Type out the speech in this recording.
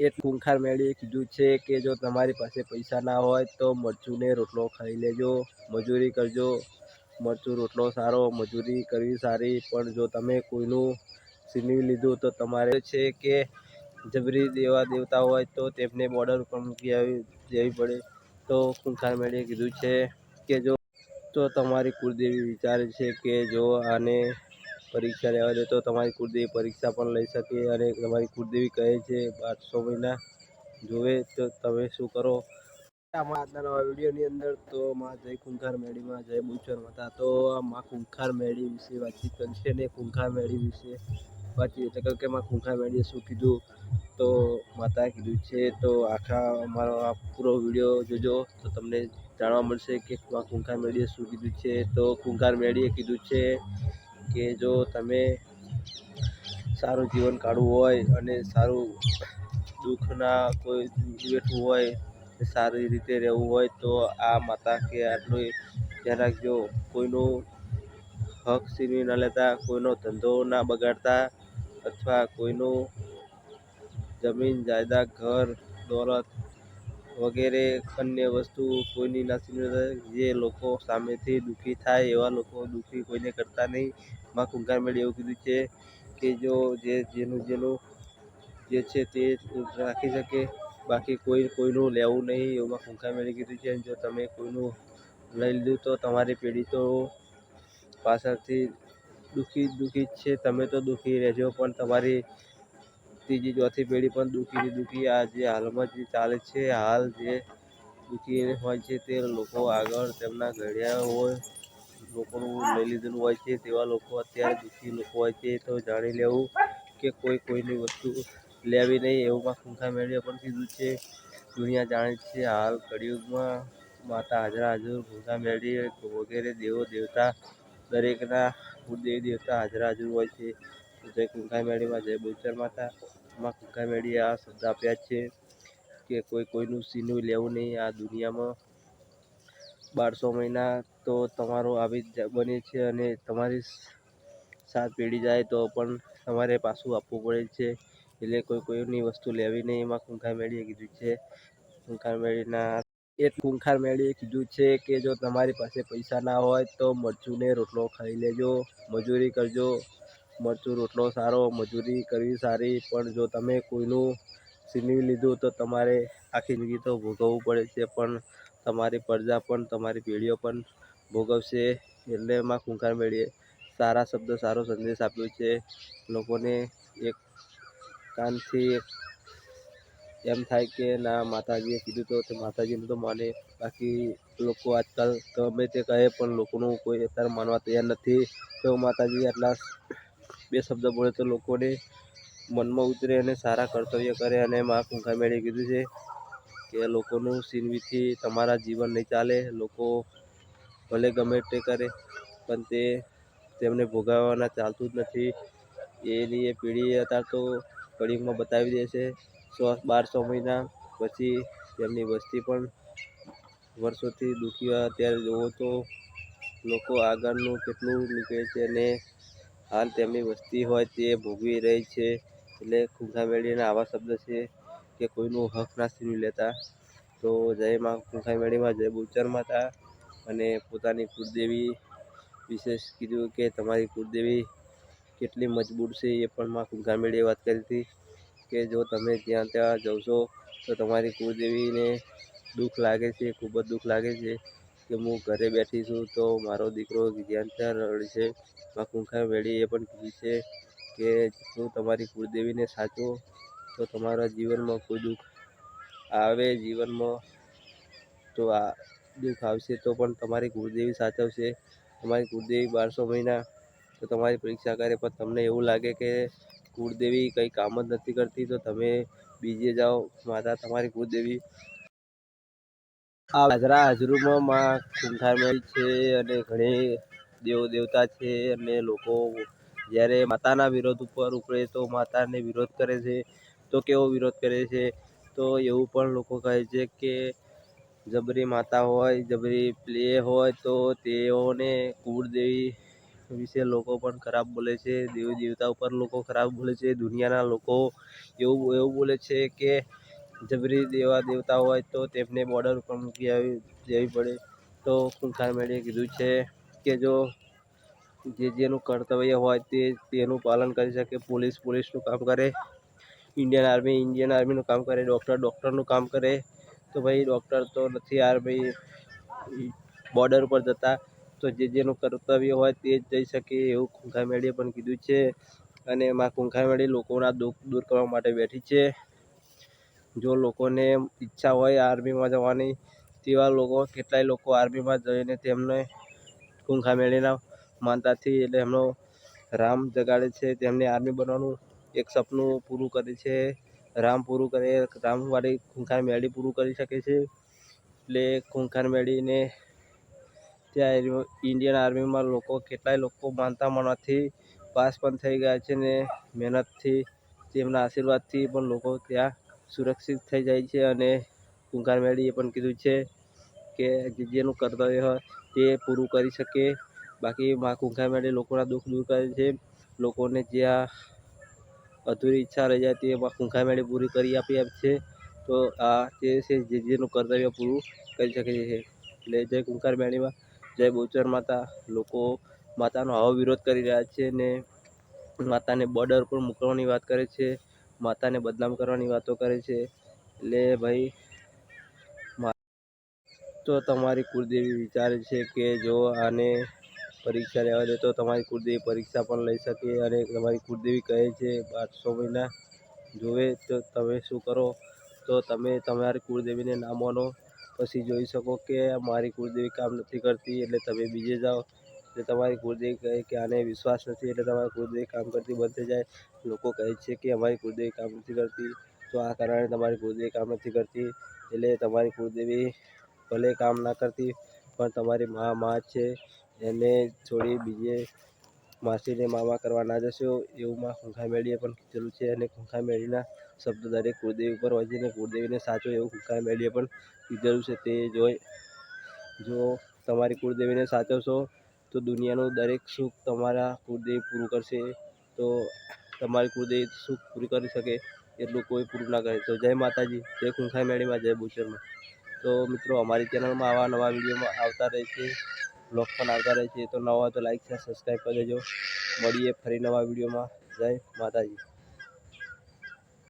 એ ખૂંખાર મેળીએ કીધું છે કે જો તમારી પાસે પૈસા ના હોય તો મરચુંને રોટલો ખાઈ લેજો, મજૂરી કરજો. મરચું, રોટલો સારો, મજૂરી કરવી સારી, પણ જો તમે કોઈનું છીનવી લીધું તો તમારે છે કે જબરી દેવા દેવતા હોય તો તેમને બોર્ડર ઉપર મૂકી આવી દેવી પડે. તો ખૂંખાર મેળીએ કીધું છે કે જો, તો તમારી કુળદેવી વિચારે છે કે જો આને પરીક્ષા લેવા દે તો તમારી કુળદેવી પરીક્ષા પણ લઈ શકે અને તમારી કુળદેવી કહે છે બારસો મહિના જોવે તો તમે શું કરો? આમાં આજના નવા વિડીયોની અંદર તો માં જય કુંખાર મેળીમાં જય બુચર હતા તો માં કુંખાર મેળી વિશે વાતચીત કરશે ને કુંખાર મેળી વિશે વાતચીત એટલે કે માં કુંખાર મેળીએ શું કીધું? તો માતાએ કીધું છે તો આખા અમારો આ પૂરો વીડિયો જોજો. તો તમને જાણવા મળશે કે માં કુંખાર મેળીએ શું કીધું છે. તો કુંખાર મેળીએ કીધું છે કે જો તમે સારું જીવન કાઢવું હોય અને સારું દુઃખના કોઈ બેઠવું હોય સારી રીતે રહેવું હોય તો આ માતા કે આટલું ધ્યાન રાખજો. કોઈનું હક છીનવી ન લેતા, કોઈનો ધંધો ના બગાડતા અથવા કોઈનું જમીન, જાયદાદ, ઘર, દોલત વગેરે અન્ય વસ્તુ કોઈની ના જે લોકો સામેથી દુઃખી થાય એવા લોકો દુઃખી કોઈને કરતા નહીં. માં કુંકાર મેળી એવું કીધું છે કે જો જે જેનું જેનું જે છે તે રાખી શકે. બાકી કોઈ કોઈનું લેવું નહીં એવું કુંકાર મેળી કીધું છે. જો તમે કોઈનું લઈ લીધું તો તમારી પેઢી તો પાછળથી દુઃખી દુઃખી જ છે. તમે તો દુઃખી રહેજો, પણ તમારી ત્રીજી ચોથી પેઢી પણ દુઃખી દુઃખી આ જે હાલમાં જે ચાલે છે, હાલ જે દુઃખી હોય છે, તે લોકો આગળ તેમના ઘડિયા હોય, લોકોનું લઈ લીધેલું હોય છે, તેવા લોકો અત્યારે દુઃખી લોકો હોય છે. તો જાણી લેવું કે કોઈ કોઈની વસ્તુ લેવી નહીં, એવું માં ખૂંખા મેળવીએ પણ કીધું છે. દુનિયા જાણે છે, હાલ કળિયુગમાં માતા હાજરા, હાજર ખૂંખા મેળવી વગેરે દેવો, દેવતા દરેકના દેવી દેવતા હાજરા, હાજર હોય છે. જય ખૂંખા મેળીમાં જય બોચર માતા. માં ખૂંખા મેળીએ આ શબ્દ આપ્યા છે કે કોઈ કોઈનું સીનું લેવું નહીં આ દુનિયામાં. બારસો મહિના તો તમારો આવી જ બને છે અને તમારી સાત પેઢી જાય તો પણ તમારે પાછું આપવું પડે છે. એટલે કોઈ કોઈની વસ્તુ લેવી નહીં, એમાં ખૂંખાર મેળીએ કીધું છે. ખૂંખાર મેળીના એ ખૂંખાર મેળીએ કીધું છે કે જો તમારી પાસે પૈસા ના હોય તો મરચું ને રોટલો ખાઈ લેજો, મજૂરી કરજો. મરચું રોટલો સારો, મજૂરી કરવી સારી, પણ જો તમે કોઈનું છીનવી લીધું તો તમારે આખી જિંદગી તો ભોગવવું પડે છે, પણ તમારી પ્રજા પણ તમારી પેઢીઓ પણ ભોગવશે. એટલે એમાં ખૂંખાર મેળીએ સારા શબ્દ, સારો સંદેશ આપ્યો છે. લોકોને એક કાનથી એમ થાય કે, ના, માતાજીએ કીધું તો, તે માતાજીનું તો માને. બાકી લોકો આજકાલ ગમે તે કહે, પણ લોકોનું કોઈ અત્યારે માનવા તૈયાર નથી. તો માતાજી આટલા બે શબ્દ બોલે તો લોકોને મનમાં ઉતરે અને સારા કર્તવ્ય કરે અને મા કુંખા મેળે કીધું છે કે લોકોનું સિનવીથી તમારા જીવન નહીં ચાલે, લોકો ભલે ગમે તે કરે, પણ તે તેમને ભોગાવવાના ચાલતું જ નથી. એની એ પેઢી અત્યારે તો કળિંગમાં બતાવી દે છે, સો બારસો મહિના પછી તેમની વસ્તી પણ વર્ષોથી દુઃખી અત્યારે જોવો તો લોકો આગળનું કેટલું નીકળે છે અને હાલ તેમની વસ્તી હોય તે ભોગવી રહી છે. એટલે ખૂંખા મેળીના આવા શબ્દ છે કે કોઈનું હક ના છીનવી લેતા. તો જય માં ખૂંખા મેળીમાં જય બુચર માતા. અને પોતાની કુળદેવી વિશેષ કીધું કે તમારી કુળદેવી કેટલી મજબૂત છે એ પણ માં ખૂંખા મેળીએ વાત કરી હતી કે જો તમે ત્યાં ત્યાં જવશો તો તમારી કુળદેવીને દુઃખ લાગે છે, ખૂબ જ દુઃખ લાગે છે. કે હું ઘરે બેઠી છું તો મારો દીકરો જ્યાં ત્યાં રડશે, માં કુંખા વેળી એ પણ કીધું છે કે જો તમારી કુળદેવીને સાચો તો તમારા જીવનમાં કોઈ દુઃખ આવે જીવનમાં, તો આ દુઃખ આવશે તો પણ તમારી કુળદેવી સાચવશે. તમારી કુળદેવી બારસો મહિના, તો તમારી પરીક્ષા કરે, પણ તમને એવું લાગે કે કુળદેવી કંઈ કામ જ નથી કરતી, તો તમે બીજે જાઓ, માતા તમારી કુળદેવી આ હાજરા હાજરુમાં માં મેળી છે અને ઘણી દેવ દેવતા છે અને લોકો જ્યારે માતાના વિરોધ ઉપર ઉપરે તો માતાને વિરોધ કરે છે. તો કેવો વિરોધ કરે છે? તો એવું પણ લોકો કહે છે કે જબરી માતા હોય, જબરી પ્લે હોય તો તેઓને કુળદેવી વિશે લોકો પણ ખરાબ બોલે છે. દેવી દેવતા ઉપર લોકો ખરાબ બોલે છે. દુનિયાના લોકો એવું એવું બોલે છે કે જબરી દેવા દેવતા હોય તો તેમને બોર્ડર ઉપર મૂકી આવી દેવી પડે. તો ખૂંખાર મેળીએ કીધું છે કે જો જે જેનું કર્તવ્ય હોય તે તેનું પાલન કરી શકે. પોલીસ પોલીસનું કામ કરે. ઇન્ડિયન આર્મી ઇન્ડિયન આર્મીનું કામ કરે. ડૉક્ટર ડૉક્ટરનું કામ કરે. તો ભાઈ ડૉક્ટર તો નથી ભાઈ. બોર્ડર ઉપર જતા તો જે જેનું કર્તવ્ય હોય તે જ જઈ શકે એવું ખૂંખાર મેળીએ પણ કીધું છે. અને એમાં કુંખામેળી મેળી લોકોના દુઃખ દૂર કરવા માટે બેઠી છે. જો લોકોને ઈચ્છા હોય આર્મીમાં જવાની, તેવા લોકો, કેટલાય લોકો આર્મીમાં જઈને તેમને ખૂંખાર મેળીના માનતાથી એટલે એમનો રામ જગાડે છે, તેમને આર્મી બનવાનું એક સપનું પૂરું કરે છે. રામ પૂરું કરે, રામવાળી ખૂંખાર મેળી પૂરું કરી શકે છે. એટલે ખૂંખાર મેળીને ત્યાં ઇન્ડિયન આર્મીમાં લોકો, કેટલાય લોકો માનતા માનવાથી પાસ પણ થઈ ગયા છે ને મહેનતથી, તેમના આશીર્વાદથી પણ લોકો ત્યાં સુરક્ષિત થઈ જાય છે અને ખૂંખાર મેળીએ પણ કીધું છે કે જેનું કર્તવ્ય હોય તે પૂરું કરી શકે. બાકી મા ખૂંખાર મેળી લોકોના દુઃખ દૂર કરે છે. લોકોને જ્યાં અધૂરી ઈચ્છા રહી જાય તે માં ખૂંખાર મેળી પૂરી કરી આપી આપે છે. તો આ તે છે જે જેનું કર્તવ્ય પૂરું કરી શકે છે. એટલે જય કુંકાર મેળીમાં, જય બોચર માતા. લોકો માતાનો આવો વિરોધ કરી રહ્યા છે ને માતાને બોર્ડર પર મૂકવાની વાત કરે છે. માતાને બદનામ કરવાની વાતો કરે છે. એટલે ભાઈ તો તમારી કુળદેવી વિચારે છે કે જો આને પરીક્ષા લેવા દે તો તમારી કુળદેવી પરીક્ષા પણ લઈ શકે અને તમારી કુળદેવી કહે છે બારસો મહિના જોવે તો તમે શું કરો? તો તમે તમારી કુળદેવીને ના માનો પછી જોઈ શકો કે મારી કુળદેવી કામ નથી કરતી એટલે તમે બીજે જાઓ. એટલે તમારી કુળદેવી કહે કે આને વિશ્વાસ નથી, એટલે તમારી કુળદેવી કામ કરતી બંધ થઈ જાય. લોકો કહે છે કે અમારી કુળદેવી કામ નથી કરતી, તો આ કારણે તમારી કુળદેવી કામ નથી કરતી. એટલે તમારી કુળદેવી ભલે કામ ના કરતી, પણ તમારી મા મા છે. એને છોડી બીજે માસીને મામા કરવા ના જશો. એવું માં ખૂંખા મેળીએ પણ કીધેલું છે અને ખૂંખા મેળીના શબ્દ દરેક કુળદેવી ઉપર હોય છે અને કુળદેવીને સાચો એવું ખૂંખા મેળીએ પણ કીધેલું છે. તે જોઈ જો તમારી કુળદેવીને સાચવશો તો દુનિયાનું દરેક સુખ તમારા કુળદેવ પૂરું કરશે. તો તમારી કુળદેવ સુખ પૂરું કરી શકે એટલું કોઈ પૂરું ના કરે. તો જય માતાજી, જય કુંખાઈ મેળીમાં, જય બુચરમાં તો મિત્રો, અમારી ચેનલમાં આવા નવા વિડીયોમાં આવતા રહે છે બ્લોગ પણ આવતા રહે છે. તો નવા તો લાઈક છે સબસ્ક્રાઈબ કરી દેજો. મળીએ ફરી નવા વિડીયોમાં. જય માતાજી.